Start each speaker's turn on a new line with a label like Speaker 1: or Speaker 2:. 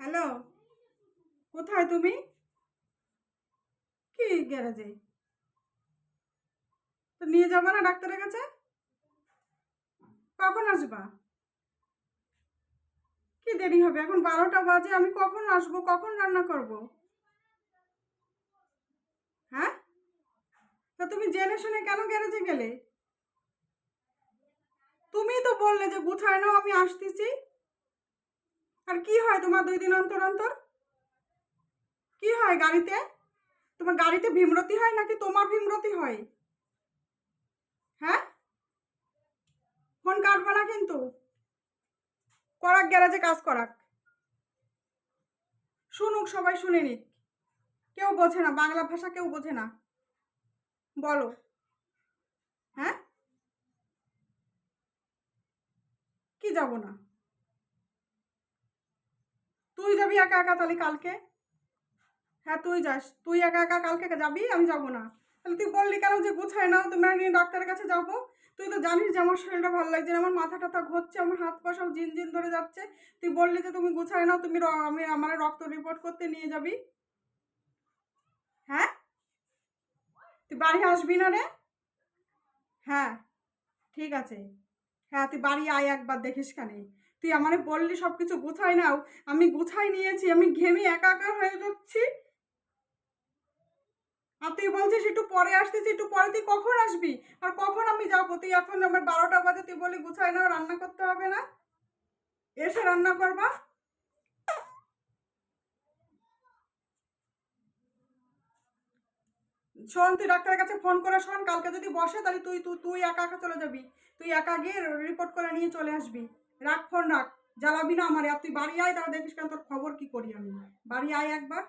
Speaker 1: Hello কোথায় তুমি? কি গ্যারেজে? তো নিয়ে যাব না ডাক্তারের কাছে? কখন আসবা? কি দেরি হবে? এখন বারোটা বাজে, আমি কখন আসব? কখন রান্না করব? হ্যাঁ? তা তুমি জেনে শুনে কেন গ্যারেজে গেলে? তুমি তো বললে যে গুছায় নাও, আমি আসতেছি। আর কি হয় তোমার দুই দিন অন্তর অন্তর? কি হয় গাড়িতে? তোমার গাড়িতে ভীমরতি হয় নাকি তোমার ভীমরতি হয়? হ্যাঁ? ফোন কাটবো না কিন্তু। করাক, গ্যারাজে কাজ করাক। শুনুক, সবাই শুনে নিক। কেউ বোঝে না, বাংলা ভাষা কেউ বোঝে না। বলো। হ্যাঁ? কি যাব না? যাবি একা একা তাহলে কালকে? হ্যাঁ তুই যাস। তুই একা একা কালকে যাবি? আমি যাব না। তাহলে তুই বললি কেন যে গুছায় নাও তোমরা নিয়ে ডাক্তারের কাছে যাব। তুই তো জানিস যে আমার শরীরটা ভালো লাগছে আমার মাথা টাথা ঘুরছে, আমার হাত পা সব জিন জিন ধরে যাচ্ছে। তুই বললি যে তুমি গুছায় নাও, তুমি আমি আমার রক্ত রিপোর্ট করতে নিয়ে যাবি। হ্যাঁ? তুই বাড়ি আসবি না রে? হ্যাঁ ঠিক আছে। হ্যাঁ তুই বাড়ি আয় একবার, দেখিস কানে তুই আমারে বললি সব কিছু গুছাই নাও। আমি গুছাই নিয়েছি, আমি ঘেমে একাকার হয়ে যাচ্ছি। আর তুই বলছিস একটু পরে আসতেছি, একটু পরে তুই কখন আসবি? আর কখন আমি যাব? তুই এখন আমার বারোটা বাজে, তুই বলি গুছাই নাও, রান্না করতে হবে না? এসে রান্না করবা? শোন, তুই ডাক্তারের কাছে ফোন করে শোন, কালকে যদি বসে তাহলে তুই তুই তুই একা একা চলে যাবি। তুই একা গিয়ে রিপোর্ট করে নিয়ে চলে আসবি। রাখ ফোন রাখ জ্বালাবি না আমার, আর তুই বাড়ি আয় তাহলে দেখিস কেন, তোর খবর কি করি আমি? বাড়ি আয় একবার।